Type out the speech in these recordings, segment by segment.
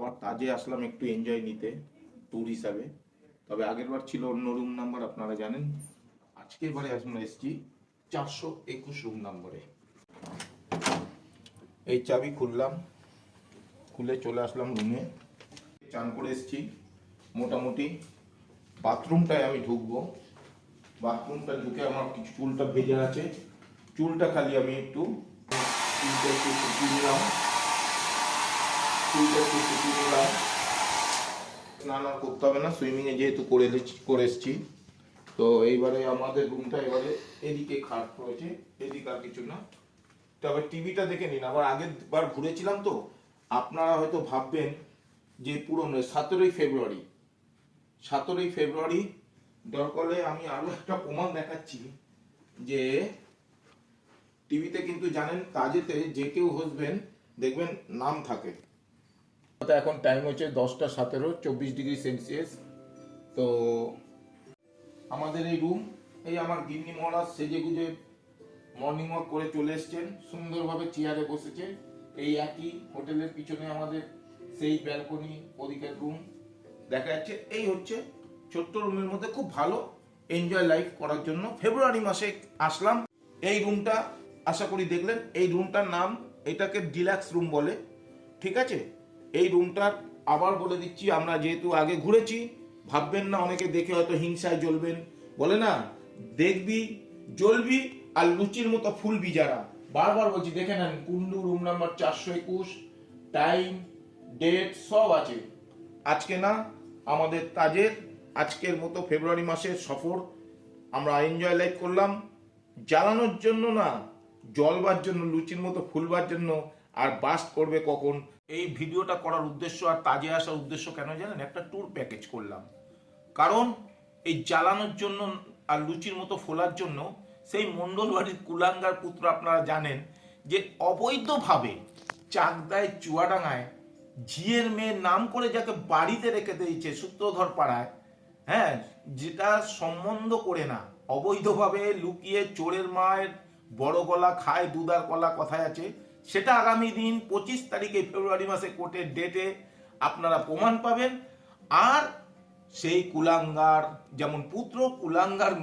আবার তাজে আসলাম একটু এনজয় নিতে ট্যুর হিসাবে। তবে আগেরবার ছিল অন্য রুম নাম্বার আপনারা জানেন। আজকে এবারে আমরা এসেছি চারশো একুশ রুম নম্বরে এই চাবি খুললাম, খুলে চলে আসলাম রুমে চান করে এসছি। মোটামুটি বাথরুমটায় আমি ঢুকবো। বাথরুমটা ঢুকে আমার কিছু চুলটা ভেজে আছে। চুলটা খালি আমি একটু একটু নিলাম। চুলটা একটু করতে হবে না সুইমিংয়ে যেহেতু করে করে এসেছি। তো এইবারে আমাদের রুমটা এবারে এদিকে খাট রয়েছে, এদিকে আর কিছু না। তবে টিভিটা দেখে নিন, আবার আগের বার ঘুরেছিলাম তো, আপনারা হয়তো ভাববেন যে পুরনো সতেরোই ফেব্রুয়ারি। সতেরোই ফেব্রুয়ারি, দরকারে আমি আরও একটা প্রমাণ দেখাচ্ছি যে টিভিতে কিন্তু জানেন, কাজেতে যে কেউ হসবেন দেখবেন নাম থাকে। তো এখন টাইম হচ্ছে দশটা সতেরো, চব্বিশ ডিগ্রি সেলসিয়াস তো আমাদের এই রুম এই আমার গিন্নি মহারাজ সেজে গুজে মর্নিং ওয়াক করে চলে এসছেন, সুন্দরভাবে চেয়ারে বসেছে। এই একই হোটেলের পিছনে আমাদের সেই ব্যালকনি ওদিকের রুম দেখা যাচ্ছে। এই হচ্ছে ছোট্ট রুমের মধ্যে খুব ভালো এনজয় লাইফ করার জন্য। ফেব্রুয়ারি মাসে আসলাম। এই রুমটা আশা করি দেখলেন, এই রুমটার নাম এটাকে ডিলাক্স রুম বলে। ঠিক আছে? এই রুমটার আবার বলে দিচ্ছি, আমরা যেহেতু আগে ঘুরেছি, ভাববেন না, অনেকে দেখে হয়তো হিংসায় জ্বলবেন। বলে না, দেখবি, জ্বলবি আর লুচির মতো ফুলবি যারা। বারবার বলছি, দেখে নেন কুন্ডু রুম নাম্বার চারশো একুশ টাইম ডেট সব আছে। আজকে না, আমাদের তাজের, আজকের মতো ফেব্রুয়ারি মাসের সফর আমরা এনজয় লাইফ করলাম। জ্বালানোর জন্য না জলবার জন্য, লুচির মতো ফুলবার জন্য আর বাস করবে কখন? এই ভিডিওটা করার উদ্দেশ্য আর তাজে আসার উদ্দেশ্য কেন জানেন? একটা ট্যুর প্যাকেজ করলাম। কারণ এই জ্বালানোর জন্য আর লুচির মতো ফোলার জন্য সেই মণ্ডল বাড়ির কুলাঙ্গার পুত্র আপনারা জানেন যে অবৈধভাবে চাকদায় চুয়াডাঙ্গায় ঝিয়ের মেয়ের নাম করে যাকে বাড়িতে রেখে দিয়েছে সূত্রধর পাড়ায় হ্যাঁ যেটা সম্বন্ধ করে না। অবৈধভাবে লুকিয়ে চোরের মায়ের বড় গলা খায় দুদার কলা কথায় আছে। সেটা আগামী দিন পঁচিশ তারিখে ফেব্রুয়ারি মাসে কোর্টের ডেটে আপনারা প্রমাণ পাবেন। আর সেই কুলাঙ্গার, যেমন পুত্র কুলাঙ্গার,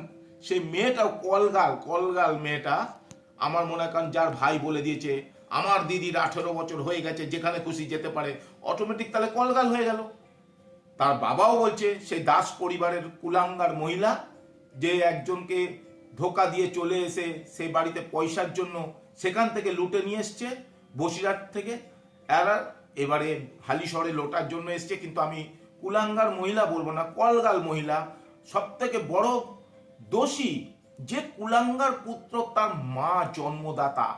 সেই মেয়েটাও কলগাল কলগাল মেয়েটা, আমার মনে করেন যার ভাই বলে দিয়েছে, আমার দিদির আঠেরো বছর হয়ে গেছে, যেখানে খুশি যেতে পারে। অটোমেটিক তাহলে কলগাল হয়ে গেল। তার বাবাও বলছে, সেই দাস পরিবারের কুলাঙ্গার মহিলা, যে একজনকে ধোকা দিয়ে চলে এসে সেই বাড়িতে পয়সার জন্য সেখান থেকে লুটে নিয়ে এসছে, বসিরহাট থেকে। এরা এবারে হালিশহরে লোটার জন্য এসছে, কিন্তু আমি কুলাঙ্গার মহিলা বলব না, কলগাল মহিলা। সব থেকে বড় দোষী যে কুলাঙ্গার পুত্র তার মা জন্মদাতা,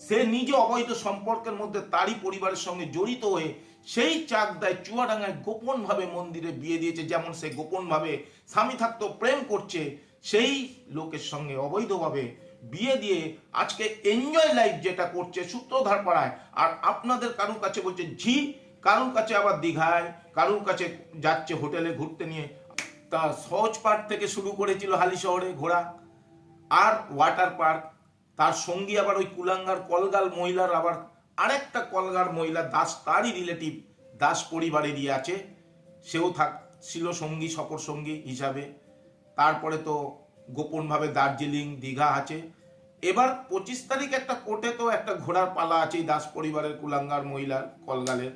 সে নিজে অবৈধ সম্পর্কের মধ্যে তারই পরিবারের সঙ্গে জড়িত হয়ে সেই চাকদায় চুয়াডাঙ্গায় গোপনভাবে মন্দিরে বিয়ে দিয়েছে, যেমন সে গোপনভাবে স্বামী থাকতো প্রেম করছে, সেই লোকের সঙ্গে অবৈধভাবে বিয়ে দিয়ে আজকে এনজয় লাইফ যেটা করছে সূত্রধার পাড়ায় আর আপনাদের কারুর কাছে বলছে, ঝি, কারুর কাছে আবার দীঘায়, কারুর কাছে যাচ্ছে হোটেলে ঘুরতে নিয়ে। তা সহজ পার্ক থেকে শুরু করেছিল হালি শহরে ঘোরা আর ওয়াটার পার্ক তার সঙ্গী আবার ওই কুলাঙ্গার কলগাল মহিলার আবার আরেকটা কলগার মহিলা, দাস তারই রিলেটিভ দাস পরিবারেরই আছে। সেও থাক, ছিল সঙ্গী সফর সঙ্গী হিসাবে। তারপরে তো গোপনভাবে দার্জিলিং, দীঘা আছে। এবার পঁচিশ তারিখ একটা কোর্টে তো একটা ঘোড়ার পালা আছে দাস পরিবারের কুলাঙ্গার মহিলার কলগালের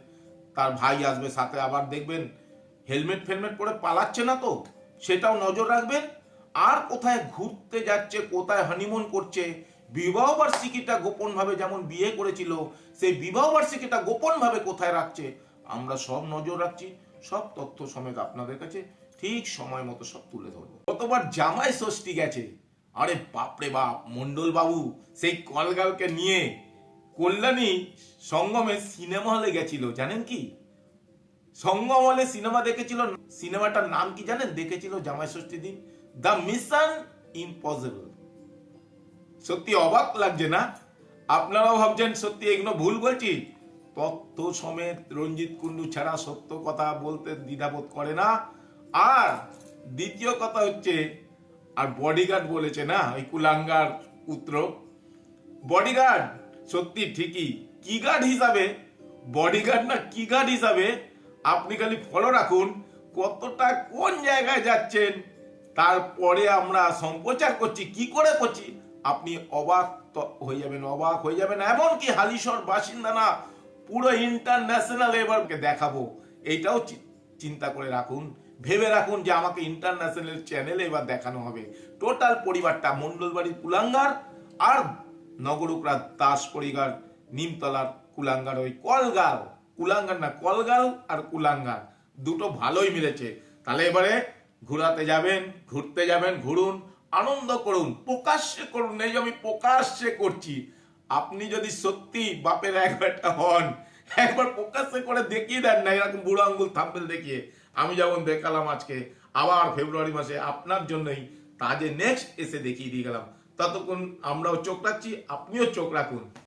তার ভাই আসবে সাথে। আবার দেখবেন হেলমেট ফেলমেট পরে পালাচ্ছে না তো, সেটাও নজর রাখবেন। আর কোথায় ঘুরতে যাচ্ছে, কোথায় হানিমুন করছে, বিবাহ বার্ষিকীটা গোপনভাবে যেমন বিয়ে করেছিল, সেই বিবাহ বার্ষিকীটা গোপনভাবে কোথায় রাখছে, আমরা সব নজর রাখছি। সব তথ্য সমেত আপনাদের কাছে ঠিক সময় মতো সব তুলে ধরবো। কতবার জামাই ষষ্ঠী গেছে? আরে বাপরে বাপ মন্ডল বাবু সেই কলগালকে নিয়ে কল্যাণী সঙ্গমে সিনেমা হলে গেছিল, জানেন কি? সঙ্গম হলে সিনেমা দেখেছিল, সিনেমাটার নাম কি জানেন? দেখেছিল জামাই ষষ্ঠী দিন, দ্য মিশন ইম্পসিবল। সত্যি অবাক লাগছে না? আপনারাও ভাবছেন, সত্যি এগুলো ভুল বলছি? তথ্য সমেত রঞ্জিত কুন্ডু ছাড়া সত্য কথা বলতে দ্বিধাবোধ করে না? আর দ্বিতীয় কথা হচ্ছে, আর বডিগার্ড বলেছে না ওই কুলাঙ্গার পুত্র। বডিগার্ড সত্যি ঠিকই কি গার্ড হিসাবে বডিগার্ড না কি গার্ড হিসাবে আপনি খালি ফলো রাখুন, কতটা কোন জায়গায় যাচ্ছেন, তারপরে আমরা সম্প্রচার করছি, কি করে করছি, আপনি অবাক হয়ে যাবেন, অবাক হয়ে যাবেন, এমনকি হালিশহর বাসিন্দা না, পুরো ইন্টারন্যাশনাল এবারকে দেখাবো। এইটাও চিন্তা করে রাখুন। ভেবে রাখুন যে আমাকে ইন্টারন্যাশনাল চ্যানেলে এবার দেখানো হবে। টোটাল পরিবারটা মন্ডলবাড়ির কুলাঙ্গার আর নগরুকরা দাস পরিবার নিমতলার কুলাঙ্গার। ওই কলগাল কুলাঙ্গার না কলগাল আর কুলাঙ্গার দুটো ভালোই মিলেছে। তাহলে এবারে ঘোরাতে যাবেন, ঘুরতে যাবেন, ঘুরুন, আনন্দ করুন, প্রকাশ্যে করুন। এই যে আমি প্রকাশ্যে করছি, আপনি যদি সত্যি বাপের এক বেটা হন, একবার প্রকাশ্যে করে দেখিয়ে দেন না, এরকম বুড়ো আঙ্গুল থাম্বেল দেখিয়ে। আমি যেমন দেখালাম আজকে, আবার ফেব্রুয়ারি মাসে আপনার জন্যই তাজে নেক্সট এসে দেখিয়ে দিয়ে গেলাম। ততক্ষণ আমরাও চোখ রাখছি, আপনিও চোখ রাখুন।